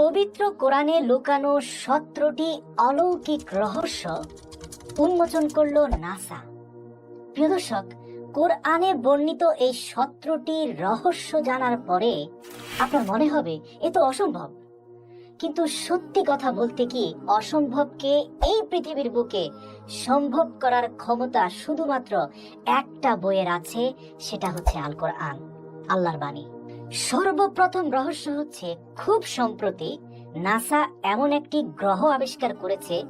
পবিত্র কোরআনে লুকানো সতেরোটি অলৌকিক রহস্য উন্মোচন করল নাসা। প্রিয় দর্শক, কোরআনে বর্ণিত এই সতেরোটি রহস্য জানার পরে আপনার মনে হবে, এ তো অসম্ভব। কিন্তু সত্যি কথা বলতে কি অসম্ভবকে এই পৃথিবীর বুকে সম্ভব করার ক্ষমতা শুধুমাত্র একটা বইয়ের আছে, সেটা হচ্ছে আল কোরআন আল্লাহর বাণী। সর্বপ্রথম রহস্য হচ্ছে, খুব সম্প্রতি নাসা এমন একটি গ্রহ আবিষ্কার করেছে,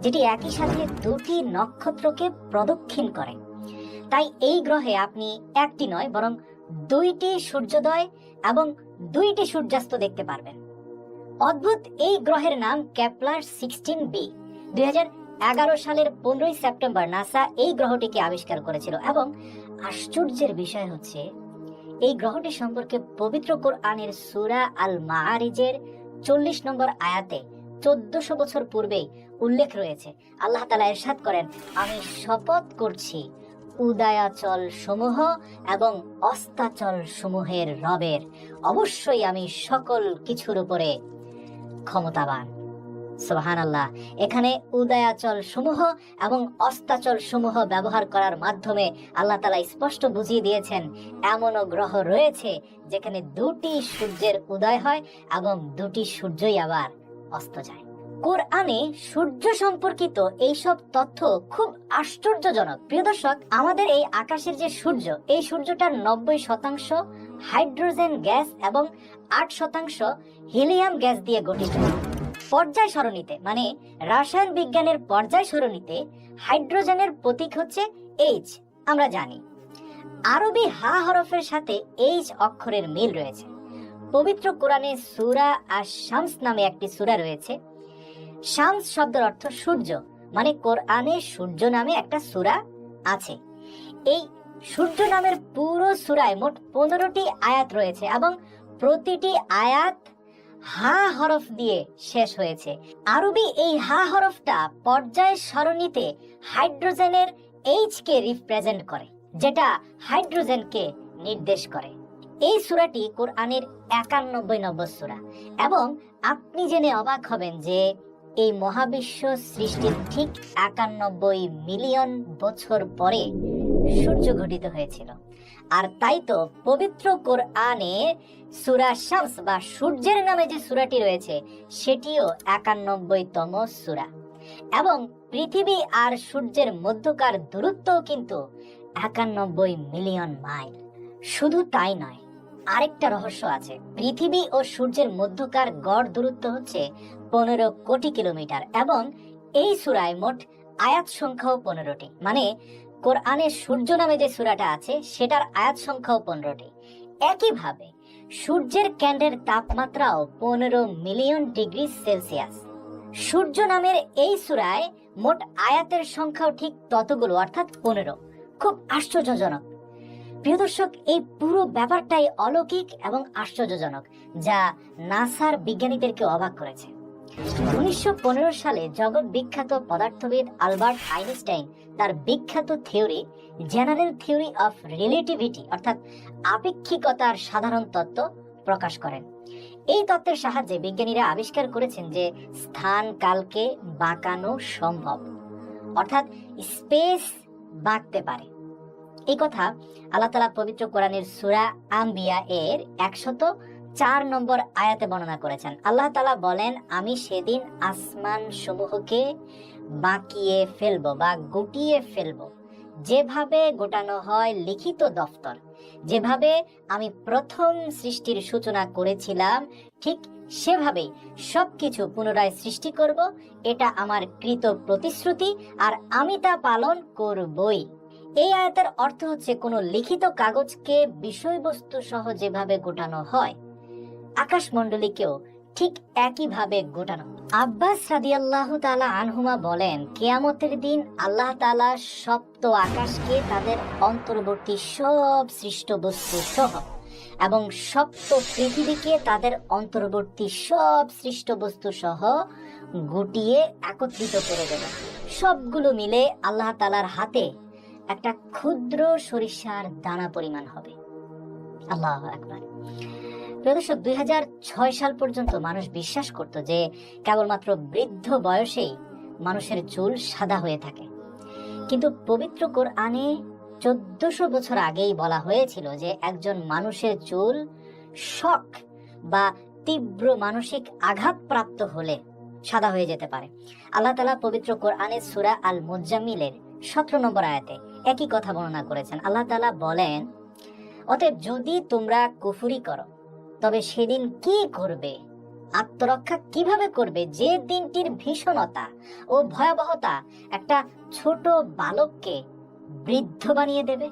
যেটি একই সাথে দুটি নক্ষত্রকে প্রদক্ষিণ করে। তাই এই গ্রহে আপনি একটি নয়, বরং দুইটি সূর্যোদয় এবং দুইটি সূর্যাস্ত দেখতে পারবেন। অদ্ভুত, এই গ্রহের নাম ক্যাপলার সিক্সটিন বি। দুই এগারো সালের পনেরোই সেপ্টেম্বর নাসা এই গ্রহটিকে আবিষ্কার করেছিল এবং আশ্চর্যের বিষয় হচ্ছে এই গ্রহটি সম্পর্কে পবিত্র কোরআনের সুরা আল মাআরিজের চল্লিশ নম্বর আয়াতে চোদ্দশো বছর পূর্বেই উল্লেখ রয়েছে। আল্লাহ তালা এরশাদ করেন, আমি শপথ করছি উদয়াচল সমূহ এবং অস্তাচল সমূহের রবের। অবশ্যই আমি সকল কিছুর উপরে ক্ষমতাবান। সোহান আল্লাহ এখানে উদয়াচল সমূহ এবং অস্তাচল সমূহ ব্যবহার করার মাধ্যমে আল্লাহ তালা স্পষ্ট বুঝিয়ে দিয়েছেন, এমনও গ্রহ রয়েছে যেখানে দুটি সূর্যের উদয় হয় এবং দুটি সূর্যই আবার অস্ত যায়। কোরআনে সূর্য সম্পর্কিত এইসব তথ্য খুব আশ্চর্যজনক। প্রিয় দর্শক, আমাদের এই আকাশের যে সূর্য, এই সূর্যটার নব্বই শতাংশ হাইড্রোজেন গ্যাস এবং আট শতাংশ হিলিয়াম গ্যাস দিয়ে গঠিত। পর্যায় সরণিতে মানে রাসায়ন বিজ্ঞানের পর্যায় সরণিতে হাইড্রোজেনের প্রতীক হচ্ছে এইচ আমরা জানি। আরবি হা হরফের সাথে এইচ অক্ষরের মিল রয়েছে। পবিত্র কোরআনে সুরা আর শামস নামে একটি সুরা রয়েছে। শামস শব্দের অর্থ সূর্য মানে কোরআনে সূর্য নামে একটা সুরা আছে। এই সূর্য নামের পুরো সুরায় মোট পনেরোটি আয়াত রয়েছে এবং প্রতিটি আয়াত হা হরফ দিয়ে শেষ হয়েছে। আরবি এই হা হরফটা পর্যায় সরণিতে হাইড্রোজেনের এইচ কে রিপ্রেজেন্ট করে, যেটা হাইড্রোজেনকে নির্দেশ করে। এই সুরাটি কোরআনের একানব্বই নম্বর সুরা। এবং আপনি জেনে অবাক হবেন যে এই মহাবিশ্ব সৃষ্টির ঠিক একানব্বই মিলিয়ন বছর পরে সূর্য ঘটিত হয়েছিল। আর তাই তো পবিত্র কোরআনে সুরা শামস বা সূর্যের নামে যে সুরাটি রয়েছে, সেটিও একানব্বইতম সুরা। এবং পৃথিবী আর সূর্যের মধ্যকার দূরত্বও কিন্তু একানব্বই মিলিয়ন মাইল। শুধু তাই নয়, আরেকটা রহস্য আছে। পৃথিবী ও সূর্যের মধ্যকার গড় দূরত্ব হচ্ছে পনেরো কোটি কিলোমিটার এবং এই সুরায় মোট আয়াত সংখ্যাও পনেরোটি। মানে কোরআনে সূর্য নামে যে সুরাটা আছে, সেটার আয়াত সংখ্যাও পনেরোটি। একইভাবে সূর্যের ক্যান্ডের তাপমাত্রাও পনেরো মিলিয়ন ডিগ্রি সেলসিয়াস। সূর্য নামের এই সুরায় মোট আয়াতের সংখ্যাও ঠিক ততগুলো, অর্থাৎ পনেরো। খুব আশ্চর্যজনক। প্রিয় দর্শক, এই পুরো ব্যাপারটাই অলৌকিক এবং আশ্চর্যজনক, যা নাসার বিজ্ঞানীদেরকে অবাক করেছে। উনিশশো সালে জগৎ বিখ্যাত পদার্থবিদ আলবার্ট আইনস্টাইন তার বিখ্যাত theory, general theory of relativity, অর্থাৎ আপেক্ষিকতার সাধারণ তত্ত্ব প্রকাশ করেন। এই তত্ত্বের সাহায্যে বিজ্ঞানীরা আবিষ্কার করেছেন যে স্থান, কালকে বাঁকানো সম্ভব, অর্থাৎ স্পেস বাঁকতে পারে। এই কথা আল্লাহ তালা পবিত্র কোরআনের সুরা আম্বিয়া এর একশত চার নম্বর আয়াতে বর্ণনা করেছেন। আল্লাহ তালা বলেন, আমি সেদিন আসমান সমূহকে বাঁকিয়ে ফেলব বা গুটিয়ে ফেলব। যেভাবে গোটানো হয় লিখিত দফতর, যেভাবে আমি প্রথম সৃষ্টির সূচনা করেছিলাম, ঠিক সেভাবেই সবকিছু পুনরায় সৃষ্টি করব। এটা আমার কৃত প্রতিশ্রুতি আর আমি তা পালন করবই। এই আয়াতের অর্থ হচ্ছে কোনো লিখিত কাগজকে বিষয়বস্তু সহ যেভাবে গোটানো হয় আকাশমণ্ডলীকেও ঠিক একইভাবে গোটানো। আব্বাস রাদিয়াল্লাহু তাআলা আনহুমা বলেন, কেয়ামতের দিন আল্লাহ তাআলা সপ্ত আকাশকে তাদের অন্তর্বর্তী সব সৃষ্ট বস্তু সহ এবং সপ্ত পৃথিবীকে তাদের অন্তর্বর্তী সব সৃষ্ট বস্তু সহ গুটিয়ে একত্রিত করে দেবে। সবগুলো মিলে আল্লাহ তাআলার হাতে একটা ক্ষুদ্র সরিষার দানা পরিমাণ হবে। আল্লাহ একবার প্রিয় দর্শক দুই হাজার ছয় সাল পর্যন্ত মানুষ বিশ্বাস করত যে কেবলমাত্র বৃদ্ধ বয়সেই মানুষের চুল সাদা হয়ে থাকে। কিন্তু পবিত্র কোরআনে চোদ্দশো বছর আগেই বলা হয়েছিল যে একজন মানুষের চুল শখ বা তীব্র মানসিক আঘাতপ্রাপ্ত হলে সাদা হয়ে যেতে পারে। আল্লাহ তালা পবিত্র কোরআনে সুরা আল মুজাম্মিলের সতেরো নম্বর আয়াতে একই কথা বর্ণনা করেছেন। আল্লাহ তালা বলেন, অতএব যদি তোমরা কুফুরি করো তবে সেদিন কি করবে? আত্মরক্ষা কীভাবে করবে? যে দিনটির ভীষণতা ও ভয়াবহতা একটা ছোট বালককে বৃদ্ধ বানিয়ে দেবে।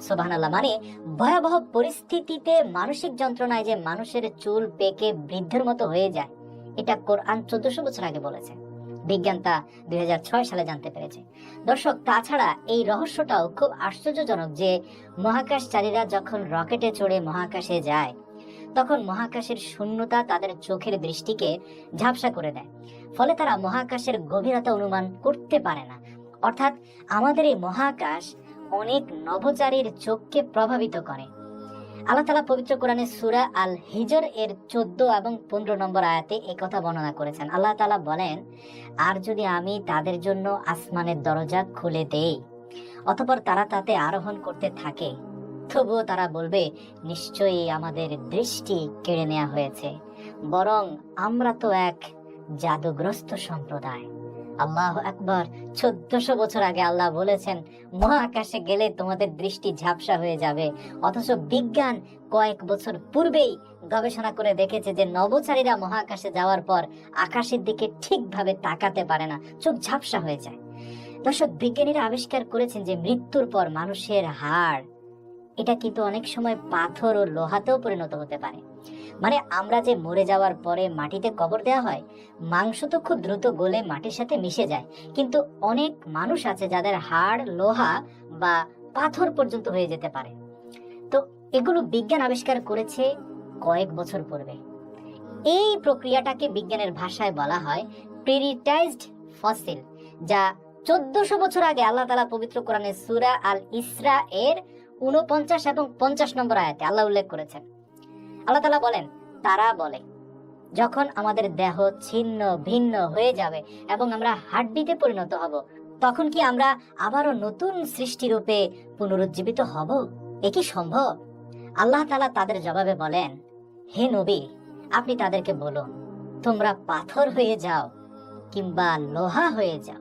সোভান মানে ভয়াবহ পরিস্থিতিতে মানসিক যন্ত্রণায় যে মানুষের চুল পেকে বৃদ্ধের মতো হয়ে যায়, এটা কোরআন চোদ্দশো বছর আগে বলেছে। বিজ্ঞান তা দুই হাজার ছয় সালে জানতে পেরেছে। দর্শক, তাছাড়া এই রহস্যটাও খুব আশ্চর্যজনক যে মহাকাশচারীরা যখন রকেটে চড়ে মহাকাশে যায় তখন মহাকাশের শূন্যতা তাদের চোখের দৃষ্টিকে ঝাপসা করে দেয়। ফলে তারা মহাকাশের গভীরতা অনুমান করতে পারে না। অর্থাৎ আমাদের এই মহাকাশ অনেক নভোচারীর চোখকে প্রভাবিত করে। আল্লাহ তালা পবিত্র কোরআনে সুরা আল হিজর এর চোদ্দ এবং পনেরো নম্বর আয়াতে এই কথা বর্ণনা করেছেন। আল্লাহ তালা বলেন আর যদি আমি তাদের জন্য আসমানের দরজা খুলে দেই অতপর তারা তাতে আরোহণ করতে থাকে তবুও তারা বলবে, নিশ্চয়ই আমাদের দৃষ্টি কেড়ে নেওয়া হয়েছে। বরং আমরা তো এক জাদুগ্রস্ত সম্প্রদায়। আল্লাহ একবার চোদ্দশো বছর আগে আল্লাহ বলেছেন, মহাকাশে গেলে তোমাদের দৃষ্টি ঝাপসা হয়ে যাবে। অথচ বিজ্ঞান কয়েক বছর পূর্বেই গবেষণা করে দেখেছে যে নভোচারীরা মহাকাশে যাওয়ার পর আকাশের দিকে ঠিকভাবে তাকাতে পারে না, চোখ ঝাপসা হয়ে যায়। দর্শক, বিজ্ঞানীরা আবিষ্কার করেছেন যে মৃত্যুর পর মানুষের হাড় এটা কিন্তু অনেক সময় পাথর ও লোহাতেও পরিণত হতে পারে। মানে আমরা যে মরে যাওয়ার পরে মাটিতে কবর দেওয়া হয়, মাংস তো খুব দ্রুত গলে মাটির সাথে মিশে যায়। কিন্তু অনেক মানুষ আছে যাদের হাড়, লোহা বা পাথর পর্যন্ত হয়ে যেতে পারে। তো এগুলো বিজ্ঞান আবিষ্কার করেছে কয়েক বছর পূর্বে। এই প্রক্রিয়াটাকে বিজ্ঞানের ভাষায় বলা হয় প্রিরিটাইজড ফসিল, যা চোদ্দশো বছর আগে আল্লাহ তালা পবিত্র কোরআনে সুরা আল ইসরা এর উনপঞ্চাশ এবং পঞ্চাশ নম্বর আয়াতে আল্লাহ উল্লেখ করেছেন। আল্লাহ তালা বলেন, তারা বলে, যখন আমাদের দেহ ছিন্ন, ভিন্ন হয়ে যাবে এবং আমরা হাড্ডিতে পরিণত হব, তখন কি আমরা আবারও নতুন সৃষ্টি রূপে পুনরুজ্জীবিত হব? এ কি সম্ভব? আল্লাহ তালা তাদের জবাবে বলেন, হে নবী, আপনি তাদেরকে বলুন, তোমরা পাথর হয়ে যাও কিংবা লোহা হয়ে যাও।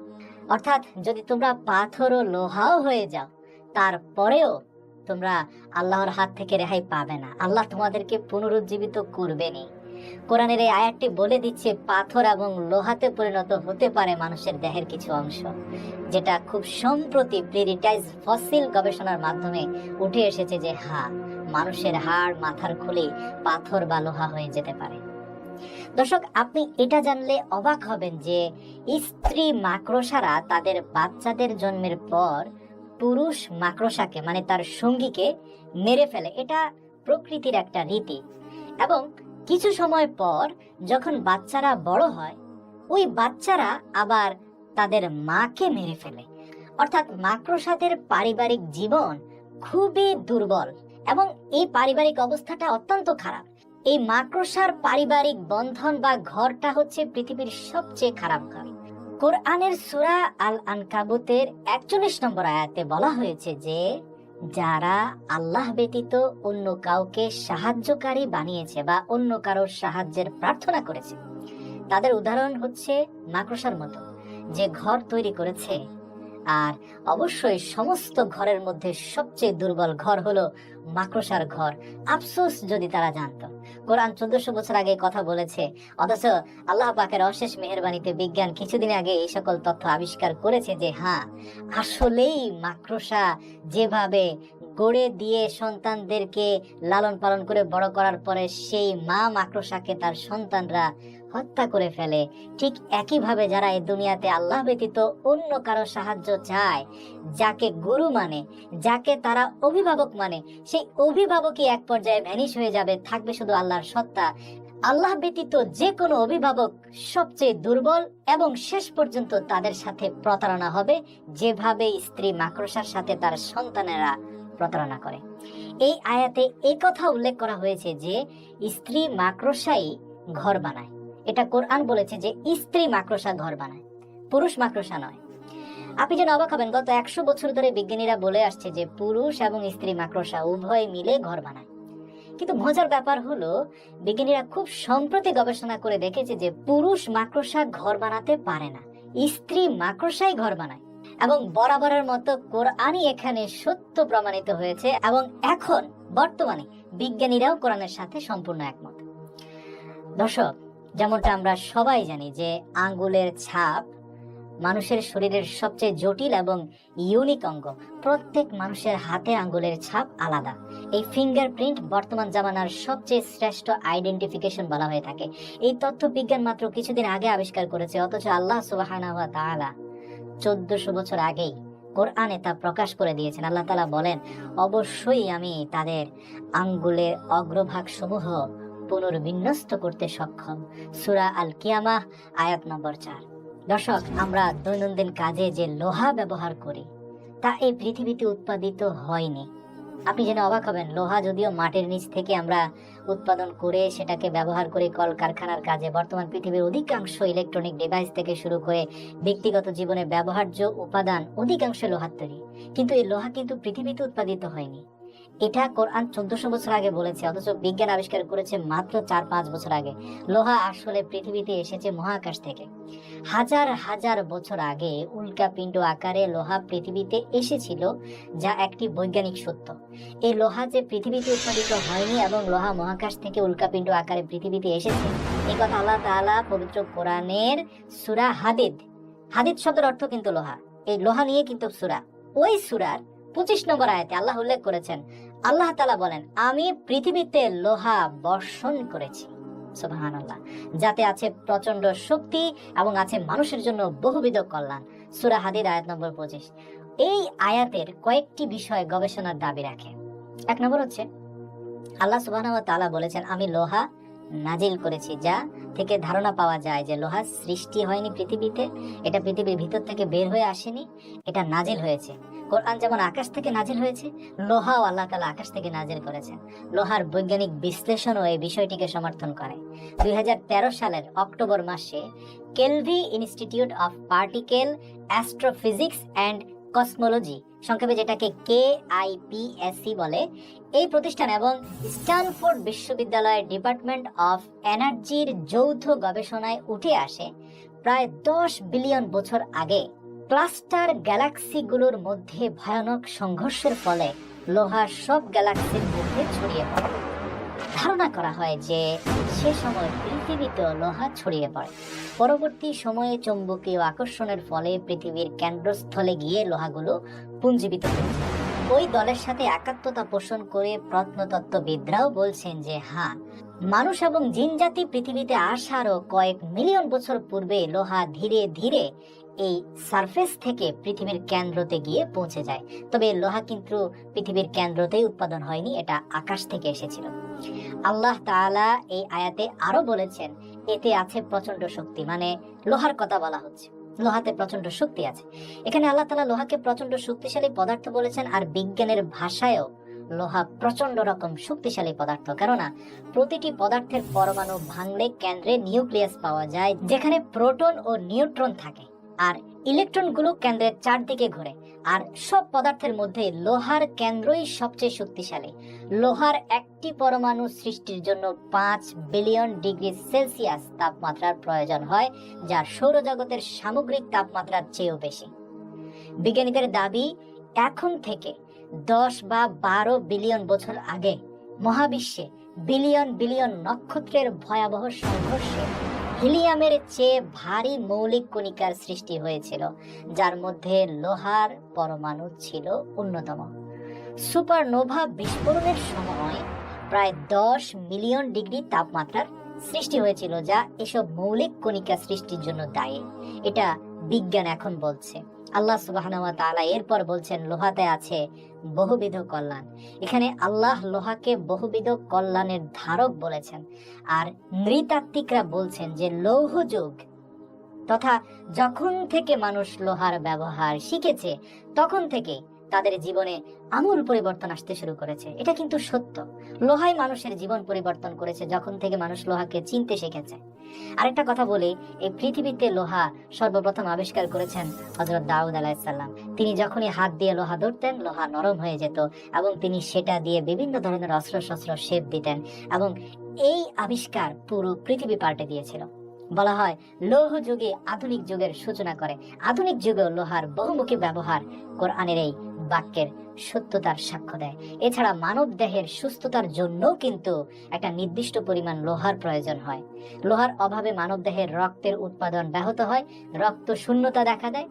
অর্থাৎ যদি তোমরা পাথর ও লোহাও হয়ে যাও, তারপরেও তোমরা আল্লাহর হাত থেকে রেহাই পাবে না। আল্লাহ তোমাদেরকে পুনরুজ্জীবিত করবেনই। কোরআনের এই আয়াতটি বলে দিচ্ছে, পাথর এবং লোহাতে পরিণত হতে পারে মানুষের দেহের কিছু অংশ, যেটা খুব সম্প্রতি প্রিরিটাইজ ফসিল গবেষণার মাধ্যমে উঠে এসেছে যে হ্যাঁ মানুষের হাড়, মাথার খুলে পাথর বা লোহা হয়ে যেতে পারে। দর্শক, আপনি এটা জানলে অবাক হবেন যে স্ত্রী মাকড়সারা তাদের বাচ্চাদের জন্মের পর পুরুষ মাকড়সাকে মানে তার সঙ্গীকে মেরে ফেলে। এটা প্রকৃতির একটা রীতি। এবং কিছু সময় পর যখন বাচ্চারা বড় হয়, ওই বাচ্চারা আবার তাদের মাকে মেরে ফেলে। অর্থাৎ মাকড়সাদের পারিবারিক জীবন খুবই দুর্বল এবং এই পারিবারিক অবস্থাটা অত্যন্ত খারাপ। এই মাকড়সার পারিবারিক বন্ধন বা ঘরটা হচ্ছে পৃথিবীর সবচেয়ে খারাপ ঘর। কোরআনের সুরা আল আনকাবুতের একচল্লিশ নম্বর আয়াতে বলা হয়েছে যে, যারা আল্লাহ ব্যতীত অন্য কাউকে সাহায্যকারী বানিয়েছে বা অন্য কারোর সাহায্যের প্রার্থনা করেছে, তাদের উদাহরণ হচ্ছে মাকড়সার মতো, যে ঘর তৈরি করেছে। আর অবশ্যই সমস্ত ঘরের মধ্যে সবচেয়ে দুর্বল ঘর হলো মাকড়সার ঘর। আফসোস যদি তারা জানতো। কোরআন চোদ্দশো বছর আগে কথা বলেছে, অথচ আল্লাহ পাকের অশেষ মেহরবানিতে বিজ্ঞান কিছুদিন আগে এই সকল তথ্য আবিষ্কার করেছে যে হ্যাঁ আসলেই মাকড়সা যেভাবে গড়ে দিয়ে সন্তানদেরকে লালন পালন করে বড় করার পরে সেই মা মাকড়সাকে তার সন্তানরা হত্যা করে ফেলে। ঠিক একইভাবে যারা এই দুনিয়াতে আল্লাহ ব্যতীত অন্য কারও সাহায্য চায়, যাকে গুরু মানে যাকে তারা অভিভাবক মানে সেই অভিভাবকই এক পর্যায়ে ভ্যানিশ হয়ে যাবে, থাকবে শুধু আল্লাহর সত্তা। আল্লাহ ব্যতীত যে কোনো অভিভাবক সবচেয়ে দুর্বল এবং শেষ পর্যন্ত তাদের সাথে প্রতারণা হবে যেভাবে স্ত্রী মাকড়সার সাথে তার সন্তানেরা প্রতারণা করে। এই আয়াতে এই কথা উল্লেখ করা হয়েছে যে, স্ত্রী মাকড়সাই ঘর বানায়। এটা কোরআন বলেছে যে স্ত্রী মাকড়সা ঘর বানায়, পুরুষ মাকড়সা নয়। আপনি যেন অবাক হবেন, গত একশো বছর ধরে বিজ্ঞানীরা বলে আসছে যে পুরুষ এবং স্ত্রী মাকড়সা উভয় মিলে ঘর বানায়। কিন্তু মজার ব্যাপার হলো, বিজ্ঞানীরা খুব সম্প্রতি গবেষণা করে দেখেছে যে পুরুষ মাকড়সা ঘর বানাতে পারে না, স্ত্রী মাকড়সাই ঘর বানায়। এবং বরাবরের মতো কোরআনই এখানে সত্য প্রমাণিত হয়েছে এবং এখন বর্তমানে বিজ্ঞানীরাও কোরআনের সাথে সম্পূর্ণ একমত। দর্শক যেমনটা আমরা সবাই জানি যে আঙ্গুলের ছাপ মানুষের শরীরের সবচেয়ে জটিল এবং ইউনিক অঙ্গ। প্রত্যেক মানুষের হাতে আঙ্গুলের ছাপ আলাদা। এই ফিঙ্গারপ্রিন্ট বর্তমান জামানার সবচেয়ে শ্রেষ্ঠ আইডেন্টিফিকেশন বলা হয়ে থাকে। এই তথ্য বিজ্ঞান মাত্র কিছুদিন আগে আবিষ্কার করেছে, অথচ আল্লাহ তাআলা চোদ্দশো বছর আগেই কোরআনে তা প্রকাশ করে দিয়েছেন। আল্লাহ তালা বলেন, অবশ্যই আমি তাদের আঙ্গুলের অগ্রভাগ সমূহ পুনর্বিন্যস্ত করতে সক্ষম। সুরা আল কিয়ামা আয়াত নম্বর চার। দর্শক, আমরা দৈনন্দিন কাজে যে লোহা ব্যবহার করি, তা এই পৃথিবীতে উৎপাদিত হয়নি। আপনি যেন অবাক হবেন, লোহা যদিও মাটির নিচ থেকে আমরা উৎপাদন করে সেটাকে ব্যবহার করে কলকারখানার কাজে, বর্তমান পৃথিবীর অধিকাংশ ইলেকট্রনিক ডিভাইস থেকে শুরু করে ব্যক্তিগত জীবনে ব্যবহার্য উপাদান অধিকাংশ লোহার তৈরি। কিন্তু এই লোহা কিন্তু পৃথিবীতে উৎপাদিত হয়নি। এটা কোরআন চোদ্দশো বছর আগে বলেছে, অথচ বিজ্ঞান আবিষ্কার করেছে মাত্র চার পাঁচ বছর আগে। লোহা আসলে পৃথিবীতে এসেছে মহাকাশ থেকে। হাজার হাজার বছর আগে উল্কাপিণ্ড আকারে লোহা পৃথিবীতে এসেছিল, যা একটি বৈজ্ঞানিক সত্য। এই লোহা যে পৃথিবীতে উৎপাদিত হয়নি এবং লোহা মহাকাশ থেকে উল্কাপিণ্ড আকারে পৃথিবীতে এসেছে এই কথা আল্লাহ তাআলা পবিত্র কোরআনের সুরা হাদিদ। হাদিদ শব্দের অর্থ কিন্তু লোহা। এই লোহা নিয়ে কিন্তু সুরা। ওই সুরার পঁচিশ নম্বর আয়াতে আল্লাহ উল্লেখ করেছেন আল্লাহ তালা বলেন, আমি পৃথিবীতে লোহা বর্ষণ করেছি, সুবহানাল্লাহ, যাতে আছে প্রচণ্ড শক্তি এবং আছে মানুষের জন্য বহুবিধ কল্যাণ। সুরা হাদির আয়াত নম্বর পঁচিশ। এই আয়াতের কয়েকটি বিষয় গবেষণার দাবি রাখে। এক নম্বর হচ্ছে, আল্লাহ সুবাহ তাআলা বলেছেন, আমি লোহা নাজিল করেছি যা থেকে ধারণা পাওয়া যায় যে লোহা সৃষ্টি হয়নি পৃথিবীতে, এটা পৃথিবীর ভিতর থেকে বের হয়ে আসেনি, এটা নাজিল হয়েছে। কোরআন যেমন আকাশ থেকে নাজিল হয়েছে, লোহাও আল্লাহ তালা আকাশ থেকে নাজিল করেছেন। লোহার বৈজ্ঞানিক বিশ্লেষণও এই বিষয়টিকে সমর্থন করে। দুই হাজার তেরো সালের অক্টোবর মাসে Kavli institute of particle, astrophysics and cosmology সংক্ষেপে যেটাকে কে আইপিএসসি বলে, এই প্রতিষ্ঠান এবং স্ট্যানফোর্ড বিশ্ববিদ্যালয়ের ডিপার্টমেন্ট অফ এনার্জির যৌথ গবেষণায় উঠে আসে প্রায় দশ বিলিয়ন বছর আগে। ক্লাস্টার গ্যালাক্সিগুলোর মধ্যে ভয়ানক সংঘর্ষের ফলে লোহা সব গ্যালাক্সির মধ্যে ছড়িয়ে পড়ে। ধারণা করা হয় যে সে সময় পৃথিবীতেও লোহা ছড়িয়ে পড়ে। পরবর্তী সময়ে চৌম্বকীয় আকর্ষণের ফলে পৃথিবীর কেন্দ্রস্থলে গিয়ে লোহাগুলো পুঞ্জীবিত হয়েছে ওই দলের সাথে একাত্মতা পোষণ করে প্রত্নতত্ত্ববিদরাও বলছেন যে হ্যাঁ মানুষ এবং জিনজাতি পৃথিবীতে আসারও কয়েক মিলিয়ন বছর পূর্বে লোহা ধীরে ধীরে এই সারফেস থেকে পৃথিবীর কেন্দ্রতে গিয়ে পৌঁছে যায়। তবে লোহা কিন্তু পৃথিবীর কেন্দ্রতেই উৎপাদন হয়নি, এটা আকাশ থেকে এসেছিল। আল্লাহ তাআলা এই আয়াতে আরও বলেছেন এতে আছে প্রচণ্ড শক্তি মানে লোহার কথা বলা হচ্ছে। লোহাতে প্রচণ্ড শক্তি আছে। এখানে আল্লাহ তালা লোহাকে প্রচণ্ড শক্তিশালী পদার্থ বলেছেন, আর বিজ্ঞানের ভাষায়ও লোহা প্রচণ্ড রকম শক্তিশালী পদার্থ। কেননা, প্রতিটি পদার্থের পরমাণু ভাঙলে কেন্দ্রে নিউক্লিয়াস পাওয়া যায়, যেখানে প্রোটন ও নিউট্রন থাকে, আর ইলেকট্রনগুলো কেন্দ্রের চারদিকে ঘোরে। আর সব পদার্থের মধ্যে লোহার কেন্দ্রই সবচেয়ে শক্তিশালী। লোহার একটি পরমাণু সৃষ্টির জন্য পাঁচ বিলিয়ন ডিগ্রি সেলসিয়াস তাপমাত্রার প্রয়োজন হয়, যা সৌরজগতের সামগ্রিক তাপমাত্রার চেয়েও বেশি। বিজ্ঞানীদের দাবি, এখন থেকে দশ বা বারো বিলিয়ন বছর আগে মহাবিশ্বে বিলিয়ন বিলিয়ন নক্ষত্রের ভয়াবহ সংঘর্ষে হিলিয়ামের চেয়ে ভারী মৌলিক কণিকার সৃষ্টি হয়েছিল, যার মধ্যে লোহার পরমাণু ছিল অন্যতম। সুপারনোভা বিস্ফোরণের সময় প্রায় দশ মিলিয়ন ডিগ্রি তাপমাত্রার সৃষ্টি হয়েছিল, যা এসব মৌলিক কণিকা সৃষ্টির জন্য দায়ী। এটা বিজ্ঞান এখন বলছে। আল্লাহ সুবাহ এরপর বলছেন, লোহাতে আছে বহুবিধ কল্যাণ। এখানে আল্লাহ লোহাকে বহুবিধ কল্যাণের ধারক বলেছেন। আর নৃতাত্ত্বিকরা বলছেন যে লৌহ যুগ তথা যখন থেকে মানুষ লোহার ব্যবহার শিখেছে, তখন থেকে তাদের জীবনে আমূল পরিবর্তন আসতে শুরু করেছে। এটা কিন্তু সত্য। লোহাই মানুষের জীবন পরিবর্তন করেছে যখন থেকে মানুষ লোহাকে চিনতে শিখেছে। আরেকটা কথা বলি, এই পৃথিবীতে লোহা সর্বপ্রথম আবিষ্কার করেছেন হজরত দাউদ আলাহিসাল্লাম তিনি যখনই হাত দিয়ে লোহা ধরতেন, লোহা নরম হয়ে যেত এবং তিনি সেটা দিয়ে বিভিন্ন ধরনের অস্ত্র শস্ত্র শেপ দিতেন এবং এই আবিষ্কার পুরো পৃথিবী পাল্টে দিয়েছিল। বলা হয়, লৌহ যুগে আধুনিক যুগের সূচনা করে। আধুনিক যুগেও লোহার বহুমুখী ব্যবহার কোরআনের এই বাক্যের সত্যতার সাক্ষ্য দেয়। এছাড়া মানব দেহের সুস্থতার জন্যও কিন্তু একটা নির্দিষ্ট পরিমাণ লোহার প্রয়োজন হয়। লোহার অভাবে মানব দেহের রক্তের উৎপাদন ব্যাহত হয়, রক্ত শূন্যতা দেখা দেয়।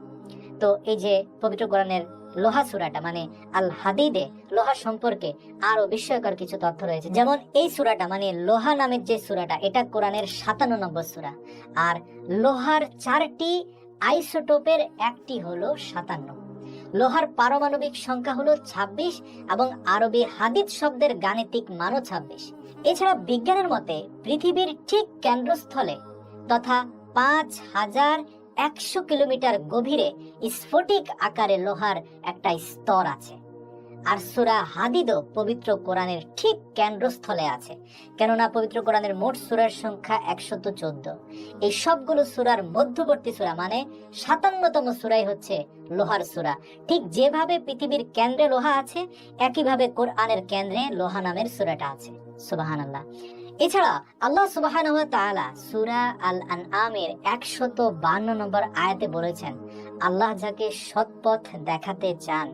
তো এই যে পবিত্র কোরআনের লোহা সুরাটা মানে আল হাদিদে লোহা সম্পর্কে আরও বিস্ময়কর কিছু তথ্য রয়েছে। যেমন এই সুরাটা মানে লোহা নামের যে সুরাটা, এটা কোরআনের সাতান্ন নম্বর সুরা। আর লোহার চারটি আইসোটোপের একটি হলো সাতান্ন। লোহার পারমাণবিক সংখ্যা হলো ২৬ এবং আরবি হাদিদ শব্দের গাণিতিক মানও ২৬ এছাড়া বিজ্ঞানের মতে পৃথিবীর ঠিক কেন্দ্রস্থলে তথা পাঁচ হাজার একশো কিলোমিটার গভীরে স্ফটিক আকারে লোহার একটা স্তর আছে। আর সুরা হাদিদও পবিত্র কোরআনের ঠিক কেন্দ্রস্থলে আছে। কেননা পবিত্র কোরআনের মোট সুরার সংখ্যা একশত চোদ্দ। এই সবগুলো সুরার মধ্যবর্তী সুরা মানে সাতান্নতম সুরাই হচ্ছে লোহার সুরা। ঠিক যেভাবে পৃথিবীর কেন্দ্রে লোহা আছে, একইভাবে কোরআনের কেন্দ্রে লোহা নামের সুরাটা আছে। সুবাহান আল্লাহ এছাড়া আল্লাহ সুবাহান সুরা আল আনআমের একশত বান্ন নম্বর আয়াতে বলেছেন, আল্লাহ যাকে সৎপথ দেখাতে চান,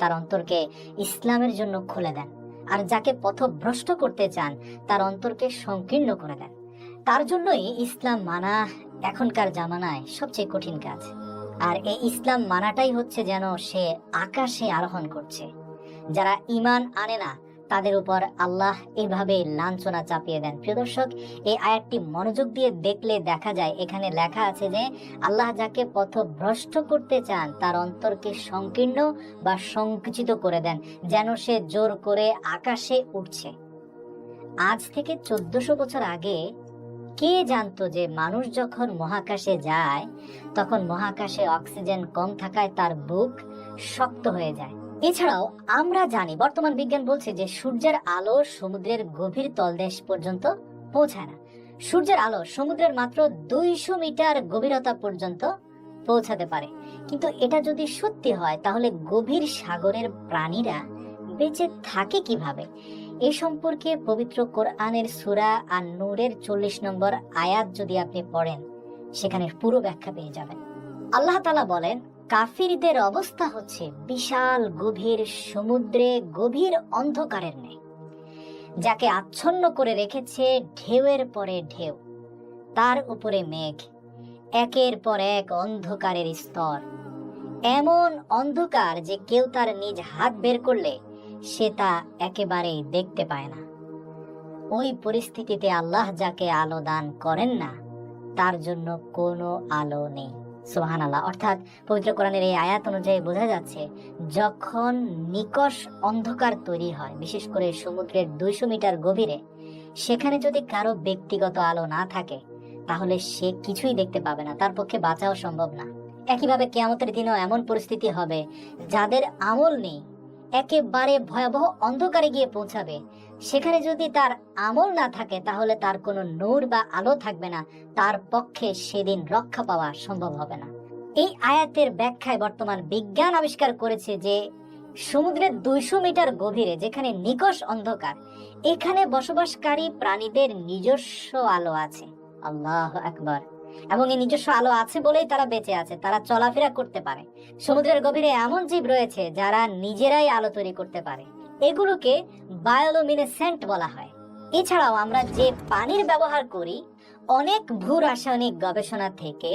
তার অন্তরকে ইসলামের জন্য খুলে দেন। আর যাকে পথভ্রষ্ট করতে চান, তার অন্তরকে সংকীর্ণ করে দেন। তার জন্যই ইসলাম মানা এখনকার জামানায় সবচেয়ে কঠিন কাজ। আর এই ইসলাম মানাটাই হচ্ছে যেন সে আকাশে আরোহণ করছে। যারা ইমান আনে না তাদের উপর আল্লাহ এভাবে লাঞ্ছনা চাপিয়ে দেন। প্রিয় দর্শক, এই আয়াতটি মনোযোগ দিয়ে দেখলে দেখা যায়, এখানে লেখা আছে যে আল্লাহ যাকে পথভ্রষ্ট করতে চান, তার অন্তরকে সংকীর্ণ বা সংকুচিত করে দেন, যেন সে জোর করে আকাশে উঠছে। আজ থেকে চোদ্দশো বছর আগে কে জানতো যে মানুষ যখন মহাকাশে যায়, তখন মহাকাশে অক্সিজেন কম থাকায় তার বুক শক্ত হয়ে যায়? এছাড়াও আমরা জানি বর্তমান বিজ্ঞান বলছে যে সূর্যের আলো সমুদ্রের গভীর তলদেশ পর্যন্ত পৌঁছায় না। সূর্যের আলো সমুদ্রের মাত্র দুইশো মিটার গভীরতা পর্যন্ত পৌঁছাতে পারে। কিন্তু এটা যদি সত্যি হয়, তাহলে গভীর সাগরের প্রাণীরা বেঁচে থাকে কীভাবে? এ সম্পর্কে পবিত্র কোরআনের সুরা আর নূরের চল্লিশ নম্বর আয়াত যদি আপনি পড়েন সেখানে পুরো ব্যাখ্যা পেয়ে যাবেন। আল্লাহ তালা বলেন কাফিরদের অবস্থা হচ্ছে বিশাল গভীর সমুদ্রে গভীর অন্ধকারের ন্যায়, যাকে আচ্ছন্ন করে রেখেছে ঢেউয়ের পরে ঢেউ। তার উপরে মেঘ, একের পর এক অন্ধকারের স্তর। এমন অন্ধকার যে কেউ তার নিজ হাত বের করলে সে তা একেবারেই দেখতে পায় না। ওই পরিস্থিতিতে আল্লাহ যাকে আলো দান করেন না, তার জন্য কোনো আলো নেই। সোহান আল্লাহ অর্থাৎ পবিত্র কোরআনের এই আয়াত অনুযায়ী বোঝা যাচ্ছে, যখন নিকষ অন্ধকার তৈরি হয়, বিশেষ করে সমুদ্রের দুইশো মিটার গভীরে, সেখানে যদি কারও ব্যক্তিগত আলো না থাকে, তাহলে সে কিছুই দেখতে পাবে না, তার পক্ষে বাঁচাও সম্ভব না। একইভাবে কেয়ামতের দিনেও এমন পরিস্থিতি হবে, যাদের আমল নেই, একেবারে ভয়াবহ অন্ধকারে গিয়ে পৌঁছাবে সেখানে যদি তার আমল না থাকে, তাহলে তার কোনো নূর বা আলো থাকবে না। তার পক্ষে সেদিন রক্ষা পাওয়া সম্ভব হবে না। এই আয়াতের ব্যাখ্যায় বর্তমান বিজ্ঞান আবিষ্কার করেছে যে, সমুদ্রের দুইশো মিটার গভীরে, যেখানে নিকষ অন্ধকার, এখানে বসবাসকারী প্রাণীদের নিজস্ব আলো আছে। আল্লাহ একবার এবং এই নিজস্ব আলো আছে বলেই তারা বেঁচে আছে, তারা চলাফেরা করতে পারে। সমুদ্রের গভীরে এমন জীব রয়েছে যারা নিজেরাই আলো তৈরি করতে পারে। এগুলোকে বায়োলুমিনেসেন্ট বলা হয়। এছাড়াও আমরা যে পানির ব্যবহার করি, অনেক ভূ রাসায়নিক গবেষণা থেকে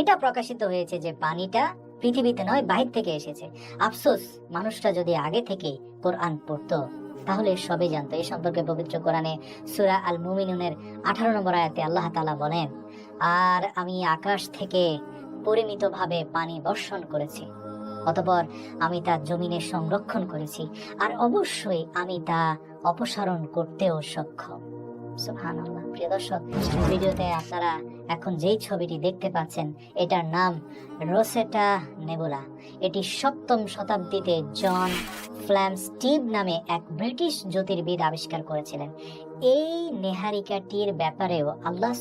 এটা প্রকাশিত হয়েছে যে পানিটা পৃথিবীতে নয়, বাহির থেকে এসেছে। আফসোস মানুষটা যদি আগে থেকে কোরআন পড়তো, তাহলে সবে জানতো। এই সম্পর্কে পবিত্র কোরআনে সুরা আল মুমিনুনের আঠারো নম্বর আয়াতে আল্লাহ তালা বলেন, আর আমি আকাশ থেকে পরিমিতভাবে পানি বর্ষণ করেছি। অতপর আমি তা জমিনে সংরক্ষণ করেছি, আর অবশ্যই আমি তা অপসারণ করতেও সক্ষম। সুবহানাল্লাহ। প্রিয় দর্শক, ভিডিওতে আপনারা এখন যেই ছবিটি দেখতে পাচ্ছেন, এটার নাম রোসেটা নেবুলা। এটি সপ্তম শতাব্দীতে জন ফ্ল্যাম স্টিভ নামে এক ব্রিটিশ জ্যোতির্বিদ আবিষ্কার করেছিলেন। এই নেহারিকাটির ব্যাপারেও আল্লাহ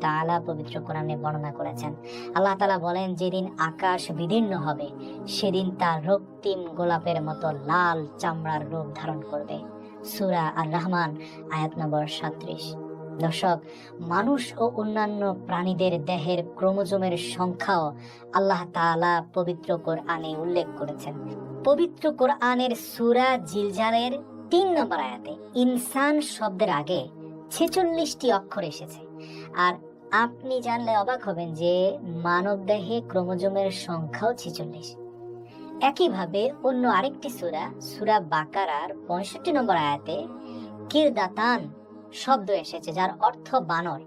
তাআলা পবিত্র কোরআনে বর্ণনা করেছেন। আল্লাহ তাআলা বলেন, যেদিন আকাশ বিদীর্ণ হবে, সেদিন তার রক্তিম গোলাপের মতো লাল চামড়ার রূপ ধারণ করবে। সূরা আর রহমান আয়াত নম্বর সাত্রিশ দর্শক, মানুষ ও অন্যান্য প্রাণীদের দেহের ক্রোমোজোমের সংখ্যাও আল্লাহ তাআলা পবিত্র কোরআনে উল্লেখ করেছেন। পবিত্র কোরআনের সূরা জিলজালের তিন নম্বর আয়াতে, ইনসান শব্দের আগে ছেচল্লিশটি অক্ষর এসেছে। আর আপনি জানলে অবাক হবেন যে মানব দেহে ক্রোমোজোমের সংখ্যাও ছেচল্লিশ। একইভাবে অন্য আরেকটি সূরা সূরা বাকারার পঁয়ষট্টি নম্বর আয়াতে, কিরদাতান শব্দ এসেছে, যার অর্থ বানর।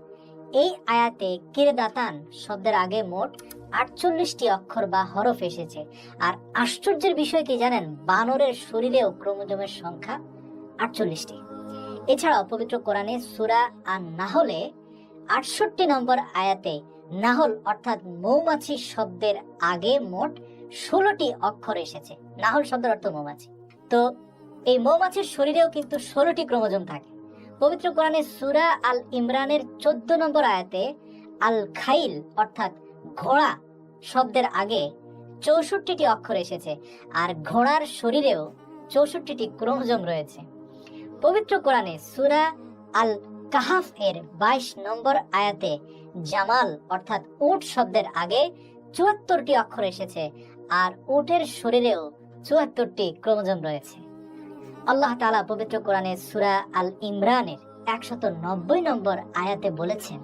এই আয়াতে কিরদাতান শব্দের আগে মোট আটচল্লিশটি অক্ষর বা হরফ এসেছে। আর আশ্চর্যের বিষয় কি জানেন? বানরের শরীরেও ক্রোমোজোমের সংখ্যা আটচল্লিশটি। এছাড়াও পবিত্র কোরআনে সুরা আর নাহলে আটষট্টি নম্বর আয়াতে নাহল অর্থাৎ মৌমাছি শব্দের আগে মোট ষোলোটি অক্ষর এসেছে। নাহল শব্দের অর্থ মৌমাছি। তো এই মৌমাছির শরীরেও কিন্তু ষোলোটি ক্রোমোজোম থাকে। পবিত্র কোরআনে সুরা আল ইমরানের চোদ্দ নম্বর আয়াতে আল খাইল অর্থাৎ ঘোড়া শব্দের আগে চৌষট্টিটি অক্ষর এসেছে, আর ঘোড়ার শরীরেও চৌষট্টিটি ক্রোমোজোম রয়েছে। পবিত্র কোরআনে সুরা আল কাহাফ এর বাইশ নম্বর আয়াতে জামাল অর্থাৎ উট শব্দের আগে চুয়াত্তরটি অক্ষর এসেছে, আর উটের শরীরেও চুয়াত্তরটি ক্রোমোজোম রয়েছে। আল্লাহ তাআলা পবিত্র কোরআনে সুরা আল ইমরানের একশত নব্বই নম্বর আয়াতে বলেছেন,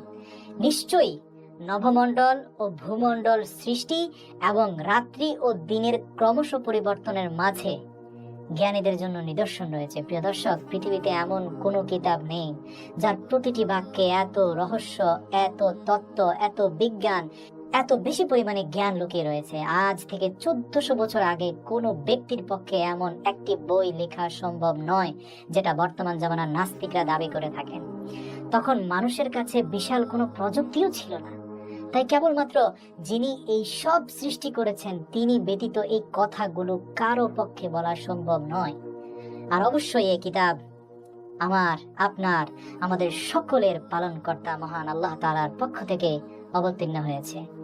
নিশ্চয়ই নভমণ্ডল ও ভূমণ্ডল সৃষ্টি এবং রাত্রি ও দিনের ক্রমশ পরিবর্তনের মাঝে। জ্ঞানীদের জন্য নিদর্শন রয়েছে। প্রিয় দর্শক, পৃথিবীতে এমন কোনো কিতাব নেই যার প্রতিটি বাক্যে এত রহস্য, এত তত্ত্ব, এত বিজ্ঞান, এত বেশি পরিমাণে জ্ঞান লুকিয়ে রয়েছে। আজ থেকে চোদ্দশো বছর আগে কোনো ব্যক্তির পক্ষে এমন একটি বই লেখা সম্ভব নয় যেটা বর্তমান জামানার নাস্তিকরা দাবি করে থাকেন। তখন মানুষের কাছে বিশাল কোনো প্রযুক্তিও ছিল না। তাই কেবলমাত্র যিনি এই সব সৃষ্টি করেছেন, তিনি ব্যতীত এই কথাগুলো কারও পক্ষে বলা সম্ভব নয়। আর অবশ্যই এই কিতাব আমার, আপনার, আমাদের সকলের পালনকর্তা মহান আল্লাহ তালার পক্ষ থেকে অবতীর্ণ হয়েছে।